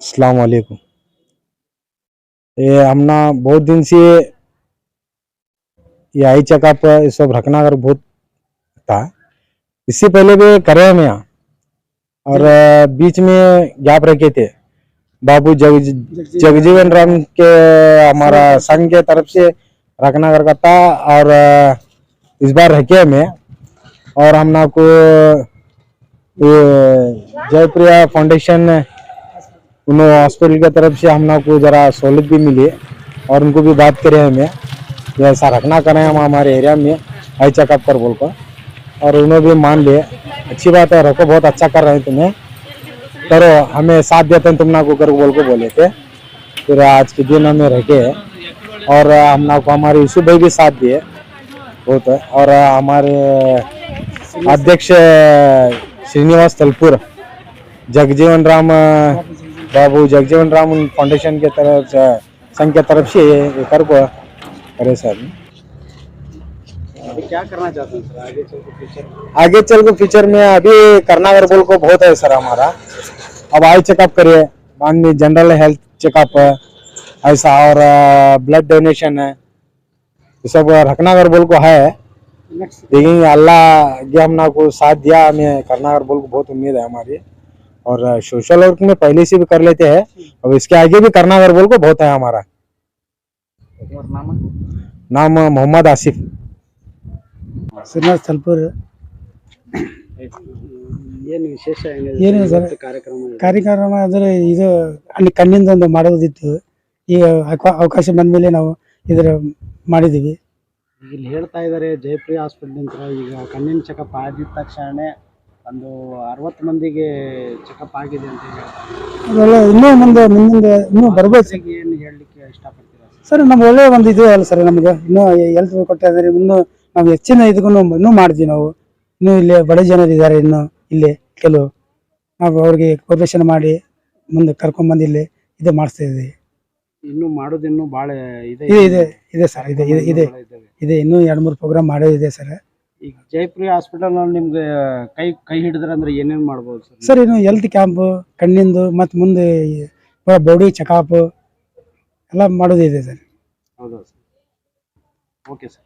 अस्सलाम ये हम ना बहुत दिन से ये आई चेकअप ये सब रखना अगर बहुत था। इससे पहले भी करे हम यहाँ। और बीच में गैप रखे थे। बाबू जग जगजीवन राम के हमारा संघ के तरफ़ से रखनागर का था और इस बार रखे हमें और हम ना को जयप्रिया फाउंडेशन उन हॉस्पिटल की तरफ़ से हम ना को जरा सहूलत भी मिली और उनको भी बात करे हमें। ऐसा रखना करें हम हमारे एरिया में आई चेकअप कर बोल कर। और उन्होंने भी मान लिए अच्छी बात है, रखो, बहुत अच्छा कर रहे हैं तुम्हें। करो हमें साथ देते हैं तुम ना को करो बोल को बोले थे। फिर आज के दिन हमें रखे और हम ना को हमारे यूसुफ भाई भी साथ दिए। बहुत और हमारे अध्यक्ष, श्रीनिवास तलपुर, जगजीवन राम बाबू जगजीवन राम फाउंडेशन के तरफ़ संघ के तरफ़ से ये कर को करे सर। अभी क्या करना चाहते हैं सर? आगे चल के फ्यूचर आगे चल के फ्यूचर में अभी करनागर बोल को बहुत है सर हमारा। अब आई चेकअप करिए बाद में जनरल हेल्थ चेकअप है ऐसा और ब्लड डोनेशन है ये सब रखनागर बोल को है। लेकिन अल्लाह के हम ना को साथ दिया हमें करनागर बोल को बहुत उम्मीद है हमारी। और सोशल वर्क में पहले से भी कर लेते हैं अब इसके आगे भी करनागर बोल को बहुत है हमारा तुम्हारा नाम नाम मोहम्मद आसिफ ಶ್ರೀನಿವಾಸ್ ತಲ್ಪೂರ್ ಏನು ವಿಶೇಷ ಏನಿದೆ ಏನಿದೆ ಸರ್? ಇವತ್ತು ಕಾರ್ಯಕ್ರಮ ಇದೆ. ಕಾರ್ಯಕ್ರಮ ಅಂದರೆ ಇದು ಅಲ್ಲಿ ಕಣ್ಣಿಂದ ಒಂದು ಮಾಡೋದಿತ್ತು ಈಗ ಅವಕ- ಅವಕಾಶ ಬಂದ ಮೇಲೆ ನಾವು ಇದರ ಮಾಡಿದ್ದೀವಿ ಈಗ ಇಲ್ಲಿ ಹೇಳ್ತಾ ಇದ್ದಾರೆ ಜಯಪ್ರಿಯ ಹಾಸ್ಪಿಟಲ್ ಅಂತ ಈಗ ಕಣ್ಣಿನ ಚೆಕಪ್ ಆಗಿದ ತಕ್ಷಣ ಒಂದು ಅರವತ್ತು ಮಂದಿಗೆ ಚೆಕಪ್ ಆಗಿದೆ ಅಂತ ಹೇಳ್ತಾರೆ. ಅದೆಲ್ಲ ಇನ್ನೂ ಮುಂದೆ ಮುಂದೆ ಇನ್ನೂ ಬರಬೇಕು ಏನು ಹೇಳಲಿಕ್ಕೆ ಇಷ್ಟಪಡ್ತೀರಾ ಸರ್? ನಮ್ಗೆ ಒಳ್ಳೆ ಒಂದು ಇದು ಅಲ್ಲ ಸರ್ ನಮಗೆ. ಇನ್ನೂ ಹೆಲ್ತ್ ಕೊಟ್ಟಿದ್ದಾರೆ ಇನ್ನೂ ನಾವು ಹೆಚ್ಚಿನ ಇದಕ್ಕೂ ಇನ್ನೂ ಮಾಡಿದ್ವಿ ನಾವು. ಇನ್ನೂ ಇಲ್ಲಿ ಬಡ ಜನರು ಇದ್ದಾರೆ ಇನ್ನು ಇಲ್ಲಿ ಕೆಲವು. ನಾವು ಅವ್ರಿಗೆ ಕೋಪರೇಷನ್ ಮಾಡಿ ಮುಂದೆ ಕರ್ಕೊಂಡ್ಬಂದು ಇಲ್ಲಿ ಇದು ಮಾಡಿಸ್ತಾ ಇದ್ದೀವಿ. ಇನ್ನೂ ಮಾಡೋದು ಇನ್ನೂ ಭಾಳ ಇದೆ. ಇದೆ ಇದೆ ಇದೆ ಸರ್ ಇದೆ ಇದೆ ಇದೆ. ಇದೆ ಇನ್ನೂ ಎರಡು ಮೂರು ಪ್ರೋಗ್ರಾಮ್ ಮಾಡೋದಿದೆ ಸರ್. ಈಗ ಜೈಪುರಿ ಹಾಸ್ಪಿಟಲ್ ನಿಮ್ಗೆ ಕೈ ಕೈ ಹಿಡಿದ್ರೆ ಅಂದ್ರೆ ಏನೇನು ಮಾಡ್ಬೋದು ಸರ್? ಸರ್ ಇನ್ನು ಹೆಲ್ತ್ ಕ್ಯಾಂಪ್ ಕಣ್ಣಿಂದು ಮತ್ತು ಮುಂದೆ ಬಾಡಿ ಚೆಕಪ್ ಎಲ್ಲ ಮಾಡೋದಿದೆ ಸರ್. ಹೌದಾ ಸರ್? Okay sir.